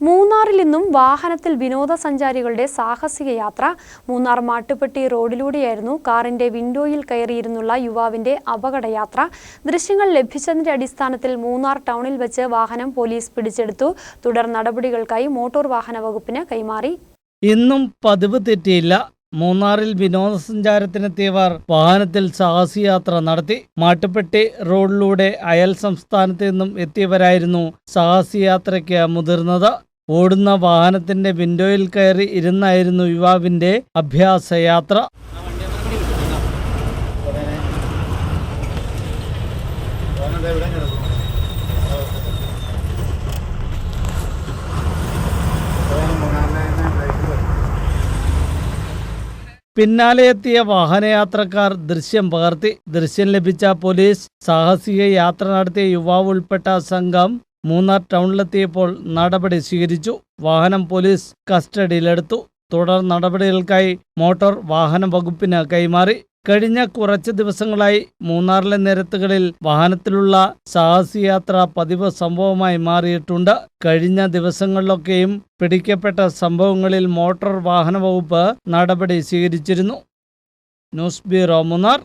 മൂന്നാറിൽ നിന്നും വാഹനത്തിൽ വിനോദസഞ്ചാരികളുടെ സാഹസിക യാത്ര മൂന്നാർ മാട്ടുപ്പെട്ടി റോഡിലൂടെയായിരുന്നു കാറിന്റെ വിൻഡോയിൽ കയറിയിരുന്നുള്ള യുവാവിന്റെ അപകടയാത്ര. ദൃശ്യങ്ങൾ ലഭിച്ചതിന്റെ അടിസ്ഥാനത്തിൽ മൂന്നാർ ടൗണിൽ വെച്ച് വാഹനം പോലീസ് പിടിച്ചെടുത്തു. തുടർ നടപടികൾക്കായി മോട്ടോർ വാഹന വകുപ്പിന് കൈമാറി. ഇന്നും പതിവ് തെറ്റിയില്ല. മൂന്നാറിൽ വിനോദസഞ്ചാരത്തിനെത്തിയവർ വാഹനത്തിൽ സാഹസിയാത്ര നടത്തി. മാട്ടുപ്പെട്ടി റോഡിലൂടെ അയൽ സംസ്ഥാനത്ത് നിന്നും എത്തിയവരായിരുന്നു സാഹസിയാത്രയ്ക്ക് മുതിർന്നത്. ഓടുന്ന വാഹനത്തിന്റെ വിൻഡോയിൽ കയറി ഇരുന്നായിരുന്നു യുവാവിന്റെ അഭ്യാസയാത്ര. പിന്നാലെ എത്തിയ വാഹനയാത്രക്കാർ ദൃശ്യം പകർത്തി. ദൃശ്യം ലഭിച്ച പോലീസ് സാഹസിക യാത്ര നടത്തിയ യുവാവ് ഉൾപ്പെട്ട സംഘം മൂന്നാർ ടൗണിലെത്തിയപ്പോൾ നടപടി സ്വീകരിച്ചു. വാഹനം പോലീസ് കസ്റ്റഡിയിലെടുത്തു. തുടർ നടപടികൾക്കായി മോട്ടോർ വാഹന വകുപ്പിന് കൈമാറി. കഴിഞ്ഞ കുറച്ച് ദിവസങ്ങളായി മൂന്നാറിലെ നിരത്തുകളിൽ വാഹനത്തിലുള്ള സാഹസിയാത്ര പതിവ് സംഭവമായി മാറിയിട്ടുണ്ട്. കഴിഞ്ഞ ദിവസങ്ങളിലൊക്കെയും പിടിക്കപ്പെട്ട സംഭവങ്ങളിൽ മോട്ടോർ വാഹന വകുപ്പ് നടപടി സ്വീകരിച്ചിരുന്നു. News bureau Munnar.